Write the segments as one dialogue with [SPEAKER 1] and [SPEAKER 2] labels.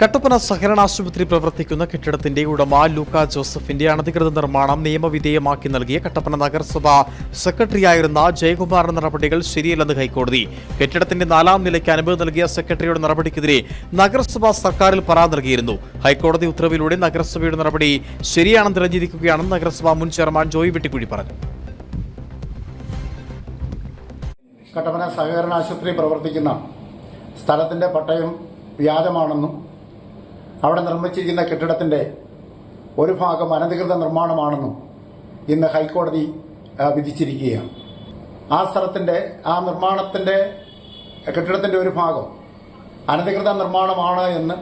[SPEAKER 1] കട്ടപ്പന സഹകരണ ആശുപത്രി പ്രവർത്തിക്കുന്ന കെട്ടിടത്തിന്റെ ഉടമ ലൂക്ക ജോസഫിന്റെ അനധികൃത നിർമ്മാണം നിയമവിധേയമാക്കി നൽകിയ കട്ടപ്പന നഗരസഭ സെക്രട്ടറിയായിരുന്ന ജയകുമാറിന്റെ നടപടികൾ ശരിയല്ലെന്ന് ഹൈക്കോടതി. കെട്ടിടത്തിന്റെ നാലാം നിലയ്ക്ക് അനുമതി നൽകിയ സെക്രട്ടറിയുടെ നടപടിക്കെതിരെ നഗരസഭ സർക്കാരിൽ പരാതി നൽകിയിരുന്നു. ഹൈക്കോടതി ഉത്തരവിലൂടെ നഗരസഭയുടെ നടപടി ശരിയാണെന്ന് തെളിഞ്ഞിരിക്കുകയാണെന്ന് നഗരസഭ മുൻ ചെയർമാൻ ജോയി വെട്ടിക്കുഴി പറഞ്ഞു.
[SPEAKER 2] കട്ടപ്പന സഹകരണ ആശുപത്രി പ്രവർത്തിക്കുന്ന സ്ഥലത്തിന്റെ പട്ടയം വ്യാജമാണെന്നും അവിടെ നിർമ്മിച്ചിരിക്കുന്ന കെട്ടിടത്തിന്റെ ഒരു ഭാഗം അനധികൃത നിർമ്മാണമാണെന്നും ഇന്ന് ഹൈക്കോടതി വിധിച്ചിരിക്കുകയാണ്. ആ സ്ഥലത്തിന്റെ ആ നിർമ്മാണത്തിന്റെ കെട്ടിടത്തിന്റെ ഒരു ഭാഗം അനധികൃത നിർമ്മാണമാണ് എന്ന്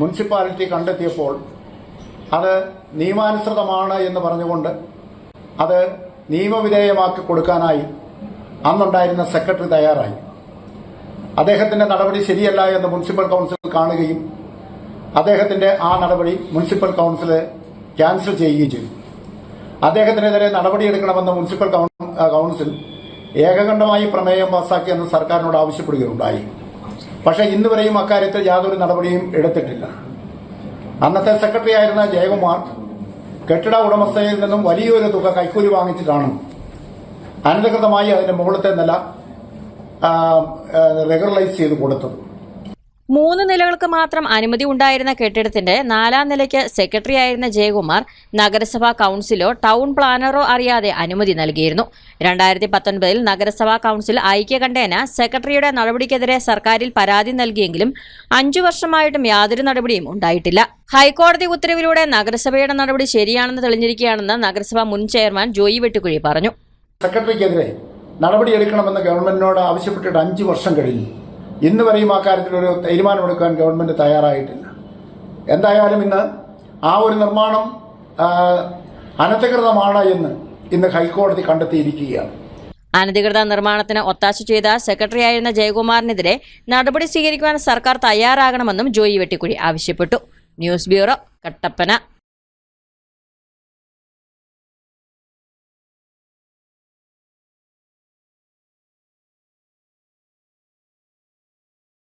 [SPEAKER 2] മുനിസിപ്പാലിറ്റി കണ്ടെത്തിയപ്പോൾ അത് നിയമാനുസൃതമാണ് എന്ന് പറഞ്ഞുകൊണ്ട് അത് നിയമവിധേയമാക്കി കൊടുക്കാനായി അന്നുണ്ടായിരുന്ന സെക്രട്ടറി തയ്യാറായി. അദ്ദേഹത്തിന്റെ നടപടി ശരിയല്ല എന്ന് മുനിസിപ്പൽ കൗൺസിൽ കാണുകയും അദ്ദേഹത്തിന്റെ ആ നടപടി മുനിസിപ്പൽ കൗൺസിൽ ക്യാൻസൽ ചെയ്യുകയും ചെയ്തു. അദ്ദേഹത്തിനെതിരെ നടപടിയെടുക്കണമെന്ന് മുനിസിപ്പൽ കൌൺസിൽ ഏകകണ്ഠമായി പ്രമേയം പാസാക്കിയെന്ന് സർക്കാരിനോട് ആവശ്യപ്പെടുകയുണ്ടായി. പക്ഷേ ഇന്ന് വരെയും അക്കാര്യത്തിൽ യാതൊരു നടപടിയും എടുത്തിട്ടില്ല. അന്നത്തെ സെക്രട്ടറി ആയിരുന്ന ജയകുമാർ കെട്ടിട ഉടമസ്ഥയിൽ നിന്നും വലിയൊരു തുക കൈക്കൂലി വാങ്ങിച്ചിട്ടാണ് അനധികൃതമായി അതിന്റെ മുകളിലത്തെ നില റെഗുലറൈസ് ചെയ്ത് കൊടുത്തത്.
[SPEAKER 3] മൂന്ന് നിലകൾക്ക് മാത്രം അനുമതി ഉണ്ടായിരുന്ന കെട്ടിടത്തിന്റെ നാലാം നിലയ്ക്ക് സെക്രട്ടറി സെക്രട്ടറിയായിരുന്ന ജയകുമാർ നഗരസഭാ കൌൺസിലോ ടൗൺ പ്ലാനറോ അറിയാതെ അനുമതി നൽകിയിരുന്നു. രണ്ടായിരത്തി പത്തൊൻപതിൽ നഗരസഭാ കൌൺസിൽ ഐക്യകണ്ഠേന സെക്രട്ടറിയുടെ നടപടിക്കെതിരെ സർക്കാരിൽ പരാതി നൽകിയെങ്കിലും അഞ്ചു വർഷമായിട്ടും യാതൊരു നടപടിയും ഉണ്ടായിട്ടില്ല. ഹൈക്കോടതി ഉത്തരവിലൂടെ നഗരസഭയുടെ നടപടി ശരിയാണെന്ന് തെളിഞ്ഞിരിക്കുകയാണെന്ന് നഗരസഭാ മുൻ ചെയർമാൻ ജോയി വെട്ടുകുഴി പറഞ്ഞു.
[SPEAKER 2] സെക്രട്ടറിക്കെതിരെ നടപടിയെടുക്കണമെന്ന് ഗവൺമെന്റിനോട് ആവശ്യപ്പെട്ടിട്ട് അഞ്ച് വർഷം കഴിഞ്ഞു. ഇന്ന് വരെയും ആ കാര്യത്തിൽ ഒരു തീരുമാനമെടുക്കാൻ ഗവൺമെന്റ് തയ്യാറായിട്ടില്ല. എന്തായാലും ഇന്ന് ആ ഒരു നിർമ്മാണം അനധികൃതമാണ് എന്ന് ഇന്ന് ഹൈക്കോടതി കണ്ടെത്തിയിരിക്കുകയാണ്.
[SPEAKER 3] അനധികൃത നിർമ്മാണത്തിന് ഒത്താശ ചെയ്ത സെക്രട്ടറിയായിരുന്ന ജയകുമാറിനെതിരെ നടപടി സ്വീകരിക്കുവാൻ സർക്കാർ തയ്യാറാകണമെന്നും ജോയി വെട്ടിക്കുഴി ആവശ്യപ്പെട്ടു. News bureau Kattappana.